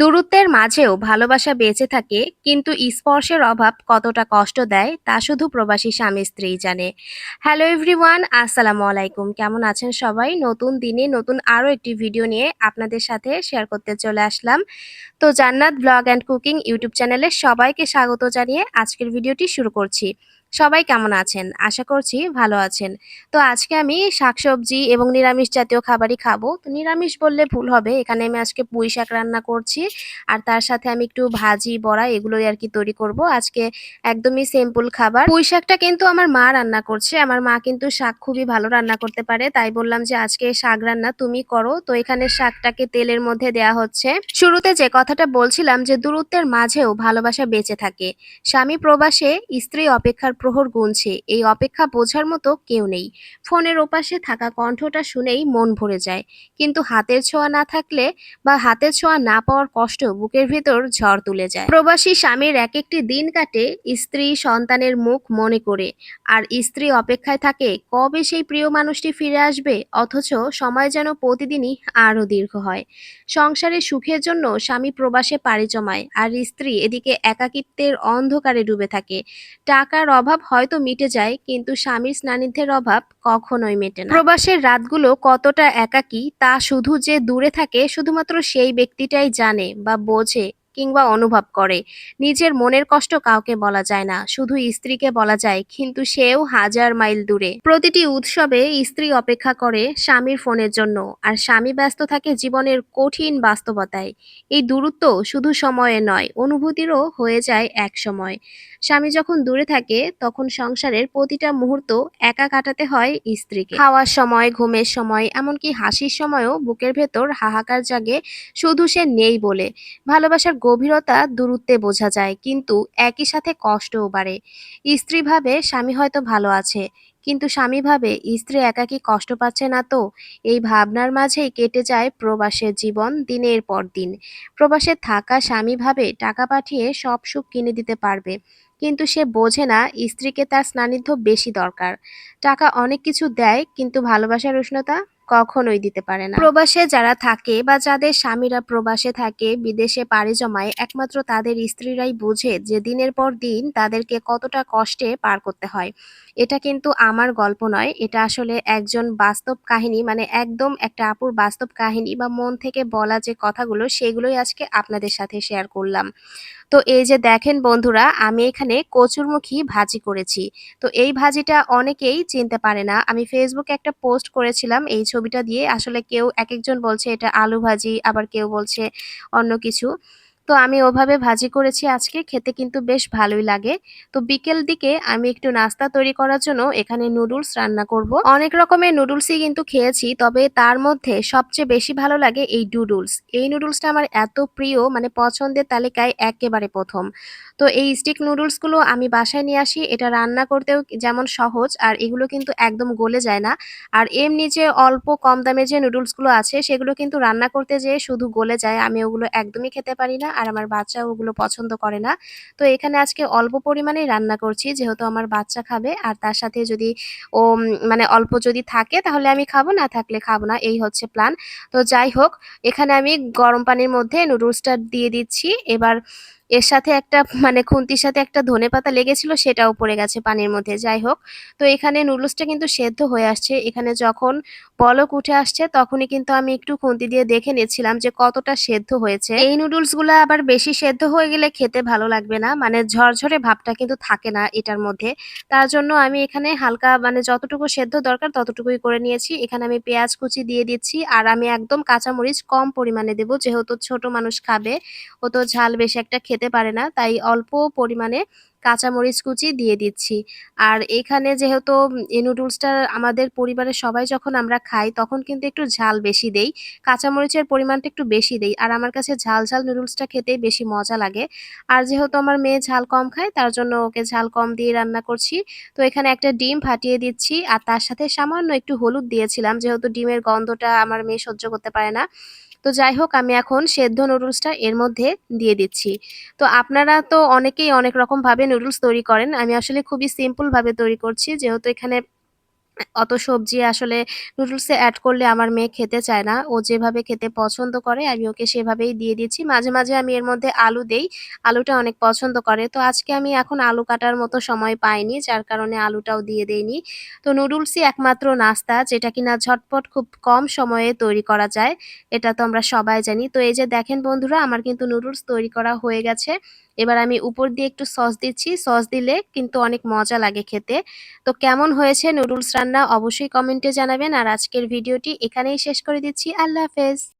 দূরত্বের মাঝেও ভালোবাসা বেঁচে থাকে, কিন্তু স্পর্শের অভাব কতটা কষ্ট দেয় তা শুধু প্রবাসী স্বামী স্ত্রী জানে। হ্যালো এভরিওয়ান, আসসালামু আলাইকুম। কেমন আছেন সবাই? নতুন দিনে নতুন আরও একটি ভিডিও নিয়ে আপনাদের সাথে শেয়ার করতে চলে আসলাম। তো জান্নাত ব্লগ অ্যান্ড কুকিং ইউটিউব চ্যানেলে সবাইকে স্বাগত জানিয়ে আজকের ভিডিওটি শুরু করছি। সবাই কেমন আছেন? আশা করছি ভালো আছেন। তো আজকে আমি শাকসবজি এবং নিরামিষ জাতীয় খাবারই খাব। তো নিরামিষ বললে ভুল হবে। এখানে আমি আজকে পুঁই শাক রান্না করছি। আর তার সাথে আমি একটু ভাজি, বড়া এগুলোই আর কি তৈরি করব। আজকে একদমই সিম্পল খাবার। পুঁই শাকটা কিন্তু আমার মা রান্না করছে। আমার মা কিন্তু শাক খুবই ভালো রান্না করতে পারে। তাই বললাম যে, আজকে শাক রান্না তুমি করো। তো এখানে শাকটাকে তেলের মধ্যে দেয়া হচ্ছে। শুরুতে যে কথাটা বলছিলাম যে, দূরত্বের মাঝেও ভালোবাসা বেঁচে থাকে। স্বামী প্রবাসে স্ত্রী অপেক্ষার প্রহর গুনছে। এই অপেক্ষা বোঝার মতো কেউ নেই। ফোনের ওপাশে থাকা কণ্ঠটা শুনেই মন ভরে যায়। কিন্তু হাতের ছোঁয়া না থাকলে বা হাতের ছোঁয়া না পাওয়ার কষ্ট বুকের ভেতর ঝড় তুলে যায়। প্রবাসী স্বামীর এক একটি দিন কাটে স্ত্রী সন্তানের মুখ মনে করে। আর স্ত্রী অপেক্ষায় থাকে, কবে সেই প্রিয় মানুষটি ফিরে আসবে? অথচ সময় যেন প্রতিদিনই আরও দীর্ঘ হয়। সংসারের সুখের জন্য স্বামী প্রবাসে পাড়ি জমায়। আর স্ত্রী এদিকে একাকিত্বের অন্ধকারে ডুবে থাকে। টাকার অভাব হয়তো মিটে যায়, কিন্তু স্বামীর স্নানিধ্যের অভাব কখনোই মেটে না। প্রবাসের রাতগুলো কতটা একাকী, তা শুধু যে দূরে থাকে, শুধুমাত্র সেই ব্যক্তিটাই জানে বা বোঝে কিংবা অনুভব করে। নিজের মনের কষ্ট কাউকে বলা যায় না, শুধু স্ত্রীকে বলা যায়, কিন্তু সেও হাজার মাইল দূরে। প্রতিটি উৎসবে স্ত্রী অপেক্ষা করে স্বামীর ফোনের জন্য, আর স্বামী ব্যস্ত থাকে জীবনের কঠিন বাস্তবতায়। এই দূরত্ব শুধু সময়ে নয়, অনুভূতিরও হয়ে যায় এক সময়। স্বামী যখন দূরে থাকে, তখন সংসারের প্রতিটা মুহূর্ত একা কাটাতে হয় স্ত্রীকে। খাওয়ার সময়, ঘুমের সময়, এমনকি হাসির সময়ও বুকের ভেতর হাহাকার জাগে, শুধু সে নেই বলে। ভালোবাসার গভীরতা দূরত্বে বোঝা যায়, কিন্তু একই সাথে কষ্টও বাড়ে। স্ত্রী ভাবে স্বামী হয়তো ভালো আছে, কিন্তু স্বামী ভাবে স্ত্রী একাকী কষ্ট পাচ্ছে না তো? এই ভাবনার মাঝেই কেটে যায় প্রবাসের জীবন দিনের পর দিন। প্রবাসে থাকা স্বামী ভাবে টাকা পাঠিয়ে সব সুখ কিনে দিতে পারবে, কিন্তু সে বোঝে না স্ত্রীকে তার স্নানিধ্য বেশি দরকার। টাকা অনেক কিছু দেয়, কিন্তু ভালোবাসার উষ্ণতা? কখনোই দিতে পারে না। প্রবাসে যারা থাকে বা যাদের স্বামীরা প্রবাসে থাকে, বিদেশে পাড়ি জমায়, একমাত্র তাদের স্ত্রীরাই বোঝে যে দিনের পর দিন তাদেরকে কতটা কষ্টে পার করতে হয়। এটা কিন্তু আমার গল্প নয়। এটা আসলে একজন বাস্তব কাহিনী মানে একদম একটা আপুর বাস্তব কাহিনী বা মন থেকে বলা যে কথাগুলো, সেগুলোই আজকে আপনাদের সাথে শেয়ার করলাম। তো এই যে দেখেন বন্ধুরা, আমি এখানে কচুরমুখী ভাজি করেছি। তো এই ভাজিটা অনেকেই চিনতে পারে না। আমি ফেসবুকে একটা পোস্ট করেছিলাম, এই ছবিটা দিয়ে আসলে কেউ এক একজন বলছে এটা আলু ভাজি, আবার কেউ বলছে অন্য কিছু। তো আমি ওভাবে ভাজি করেছি আজকে, খেতে কিন্তু বেশ ভালোই লাগে। তো বিকেল দিকে আমি একটু নাস্তা তৈরি করার জন্য এখানে নুডলস রান্না করব। অনেক রকমের নুডলসই কিন্তু খেয়েছি, তবে তার মধ্যে সবচেয়ে বেশি ভালো লাগে এই ডুডলস এই নুডলসটা আমার এত প্রিয় মানে পছন্দের তালিকায় একেবারে প্রথম। তো এই স্টিক নুডলসগুলো আমি বাসায় নিয়ে আসি, এটা রান্না করতেও যেমন সহজ, আর এগুলো কিন্তু একদম গলে যায় না। আর এমনি যে অল্প কম দামে যে নুডলসগুলো আছে, সেগুলো কিন্তু রান্না করতে যেয়ে শুধু গলে যায়, আমি ওগুলো একদমই খেতে পারি না। আর আমার বাচ্চা ওগুলো পছন্দ করে না। তো এখানে আজকে অল্প পরিমাণেই রান্না করছি, যেহেতু আমার বাচ্চা খাবে। আর তার সাথে যদি ও মানে অল্প যদি থাকে তাহলে আমি খাব, না থাকলে খাব না। এই হচ্ছে প্ল্যান। তো যাই হোক, এখানে আমি গরম পানির মধ্যে নুডলসটা দিয়ে দিচ্ছি। এবার এর সাথে একটা মানে খুন্তির সাথে একটা ধনে পাতা লেগেছিল সেটাও পড়ে গেছে পানির মধ্যে, যাই হোক। তো এখানে নুডলসটা কিন্তু সেদ্ধ হয়ে আসছে। এখানে যখন পলক উঠে আসছে, তখনই কিন্তু আমি একটু খুন্তি দিয়ে দেখে নিচ্ছিলাম যে কতটা সেদ্ধ হয়েছে। এই নুডলসগুলো আবার বেশি সেদ্ধ হয়ে গেলে খেতে ভালো লাগবে না মানে ঝরঝরে ভাবটা কিন্তু থাকে না এটার মধ্যে। তার জন্য আমি এখানে হালকা মানে যতটুকু সেদ্ধ দরকার ততটুকুই করে নিয়েছি। এখানে আমি পেঁয়াজ কুচি দিয়ে দিচ্ছি, আর আমি একদম কাঁচামরিচ কম পরিমাণে দেবো, যেহেতু ছোট মানুষ খাবে। ও তো ঝাল বেশি একটা খেতে খেতে পারে না, তাই অল্প পরিমাণে কাঁচামরিচ কুচি দিয়ে দিচ্ছি। আর এখানে যেহেতু এই নুডলসটা আমাদের পরিবারের সবাই যখন আমরা খাই, তখন কিন্তু একটু ঝাল বেশি দেই। কাঁচামরিচের পরিমাণটা একটু বেশি দেই, আর আমার কাছে ঝাল ঝাল নুডলসটা খেতেই বেশি মজা লাগে। আর যেহেতু আমার মেয়ে ঝাল কম খায়, তার জন্য ওকে ঝাল কম দিয়ে রান্না করছি। তো এখানে একটা ডিম ফাটিয়ে দিচ্ছি, আর তার সাথে সামান্য একটু হলুদ দিয়েছিলাম, যেহেতু ডিমের গন্ধটা আমার মেয়ে সহ্য করতে পারে না। তো যাই হোক, আমি এখন সেদ্ধ নুডলসটা এর মধ্যে দিয়ে দিচ্ছি। তো আপনারা তো অনেকেই অনেক রকমভাবে নুডলস তৈরি করেন। আমি আসলে খুবই সিম্পলভাবে তৈরি করছি, যেহেতু এখানে অত সবজি আসলে নুডলসে অ্যাড করলে আমার মেয়ে খেতে চায় না। ও যেভাবে খেতে পছন্দ করে আমি ওকে সেভাবেই দিয়ে দিচ্ছি। মাঝে, মাঝে আমি এর মধ্যে আলু দেই। আলুটা অনেক পছন্দ করে। তো আজকে আমি এখন আলু কাটার মতো সময় পাইনি যার কারণে আলুটাও দিয়ে দেইনি। তো নুডলসই একমাত্র নাস্তা যেটা কিনা ঝটপট খুব কম সময়ে তৈরি করা যায়। এটা তো আমরা সবাই জানি। তো এই যে দেখেন বন্ধুরা আমার কিন্তু নুডলস তৈরি করা হয়ে গেছে। এবার আমি উপর দিয়ে একটু সস দিচ্ছি। সস দিলে কিন্তু অনেক মজা লাগে খেতে। তো কেমন হয়েছে নুডলস রান্না অবশ্যই কমেন্টে জানাবেন। আর আজকের ভিডিওটি এখানেই শেষ করে দিচ্ছি। আল্লাহ হাফেজ।